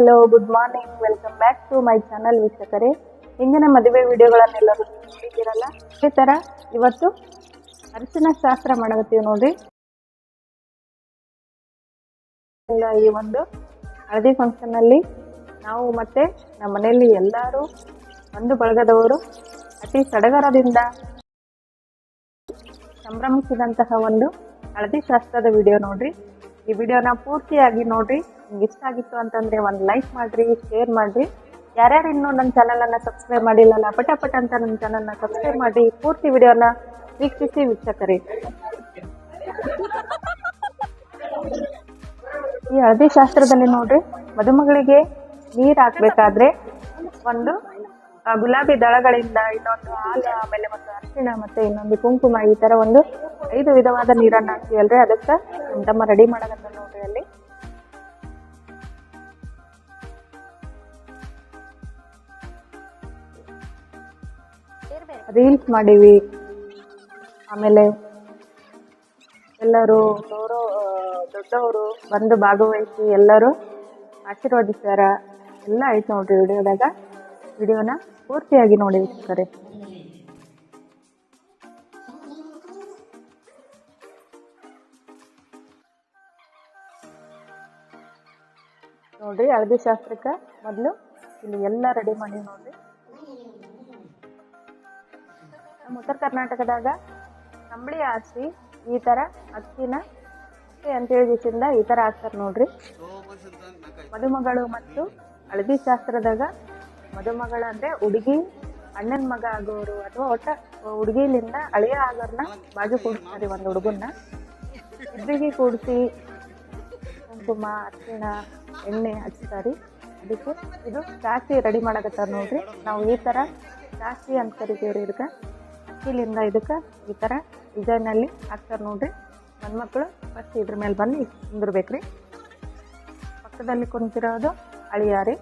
Hello good morning welcome back to my channel ವೀಕ್ಷಕರೇ. ಇಂದಿನ ಮದುವೆ ವಿಡಿಯೋಗಳನ್ನೆಲ್ಲರೂ ನೋಡಿದ್ದೀರಲ್ಲ? ಅದೇ ಥರ ಇವತ್ತು ಅರಿಶಿನ ಶಾಸ್ತ್ರ ಮಾಡಕತ್ತೀವಿ ನೋಡ್ರಿ ಈ ಒಂದು ಹಳದಿ ಫಂಕ್ಷನ್ನಲ್ಲಿ ನಾವು ಮತ್ತೆ ನಮ್ಮ ಮನೆಯಲ್ಲಿ ಎಲ್ಲರೂ ಒಂದು ಬಳಗದವರು ಅತಿ ಸಡಗರದಿಂದ ಸಂಭ್ರಮಿಸಿದಂತಹ ಒಂದು ಹಳದಿ ಶಾಸ್ತ್ರದ ವಿಡಿಯೋ ನೋಡ್ರಿ. ಈ ವಿಡಿಯೋನ ಪೂರ್ತಿಯಾಗಿ ನೋಡ್ರಿ ನಿಮ್ಗೆ ಇಷ್ಟ ಆಗಿತ್ತು ಅಂತಂದ್ರೆ ಒಂದು ಲೈಕ್ ಮಾಡ್ರಿ ಶೇರ್ ಮಾಡ್ರಿ. ಯಾರ್ಯಾರು ಇನ್ನೂ ನನ್ನ ಚಾನಲ್ ಅನ್ನ ಸಬ್ಸ್ಕ್ರೈಬ್ ಮಾಡಿಲ್ಲಲ್ಲ, ಪಟ ಪಟ ಅಂತ ನನ್ನ ಚಾನಲ್ನ ಸಬ್ಸ್ಕ್ರೈಬ್ ಮಾಡಿ ಪೂರ್ತಿ ವಿಡಿಯೋನ ವೀಕ್ಷಿಸಿ ವೀಕ್ಷಕರಿ. ಈ ಹಳದಿ ಶಾಸ್ತ್ರದಲ್ಲಿ ನೋಡ್ರಿ, ಮದುಮಗಳಿಗೆ ನೀರ್ ಹಾಕ್ಬೇಕಾದ್ರೆ ಒಂದು ಗುಲಾಬಿ ದಳಗಳಿಂದ ಇನ್ನೊಂದು ಹಾಲು, ಆಮೇಲೆ ಒಂದು ಅರಿಶಿಣ ಮತ್ತೆ ಇನ್ನೊಂದು ಕುಂಕುಮ, ಈ ತರ ಒಂದು ಐದು ವಿಧವಾದ ನೀರನ್ನ ಹಾಕ್ತೀವಲ್ರಿ. ಅದಕ್ಕೆ ತಮ್ಮ ರೆಡಿ ಮಾಡಕತ್ತ ರೀಲ್ಸ್ ಮಾಡೀವಿ. ಆಮೇಲೆ ಎಲ್ಲರೂ ದೊಡ್ಡವರು ದೊಡ್ಡವರು ಬಂದು ಭಾಗವಹಿಸಿ ಎಲ್ಲರೂ ಆಶೀರ್ವಾದಿಸ್ತಾರ ಎಲ್ಲ ಐತೆ ನೋಡ್ರಿ ವಿಡಿಯೋದಾಗ. ವಿಡಿಯೋನ ಪೂರ್ತಿಯಾಗಿ ನೋಡಿ ವೀಕ್ಷಕರೇ. ನೋಡ್ರಿ ಹಳದಿ ಶಾಸ್ತ್ರಕ್ಕೆ ಮೊದಲು ಇಲ್ಲಿ ಎಲ್ಲ ರೆಡಿ ಮಾಡಿ ನೋಡ್ರಿ. ನಮ್ಮ ಉತ್ತರ ಕರ್ನಾಟಕದಾಗ ಕಂಬಳಿ ಆಸಿ ಈ ತರ ಅಕ್ಕಿನ ಅಕ್ಕಿ ಅಂತೇಳಿ ದಿವಸದಿಂದ ಈ ತರ ಹಾಕ್ತಾರೆ ನೋಡ್ರಿ. ಮದುಮಗಳು ಮತ್ತು ಹಳದಿ ಶಾಸ್ತ್ರದಾಗ ಮದುಮಗಳ ಅಂದ್ರೆ ಹುಡುಗಿ, ಅಣ್ಣನ ಮಗ ಆಗೋರು ಅಥವಾ ಒಟ್ಟ ಹುಡುಗಿಲಿಂದ ಅಳಿಯ ಆಗೋರ್ನ ಬಾಜು ಕೂಡಿಸ್ತಾರೆ ಒಂದು ಹುಡುಗನ್ನ. ಇಬ್ಬರಿಗೆ ಕೂಡಿಸಿ ಕುಂಕುಮ, ಅಕ್ಕಿನ ಎಣ್ಣೆ ಹಚ್ತಾರೆ. ಅದಕ್ಕೆ ಇದು ಜಾಸ್ತಿ ರೆಡಿ ಮಾಡಕತ್ತಾರ ನೋಡ್ರಿ. ನಾವು ಈ ತರ ಜಾಸ್ತಿ ಅಂತ ಕರಿತೀವ್ರಿ ಇದಕ್ಕೆ. ಅಕ್ಕಿಲಿಂದ ಇದಕ್ಕೆ ಈ ಥರ ಡಿಸೈನಲ್ಲಿ ಹಾಕ್ತಾರೆ ನೋಡ್ರಿ. ಮಕ್ಕಳು ಫಸ್ಟ್ ಇದ್ರ ಮೇಲೆ ಬಂದು ಕುಂದಿರ್ಬೇಕ್ರಿ ಪಕ್ಕದಲ್ಲಿ ಕುಂತಿರೋದು ಅಳಿಯಾರಿ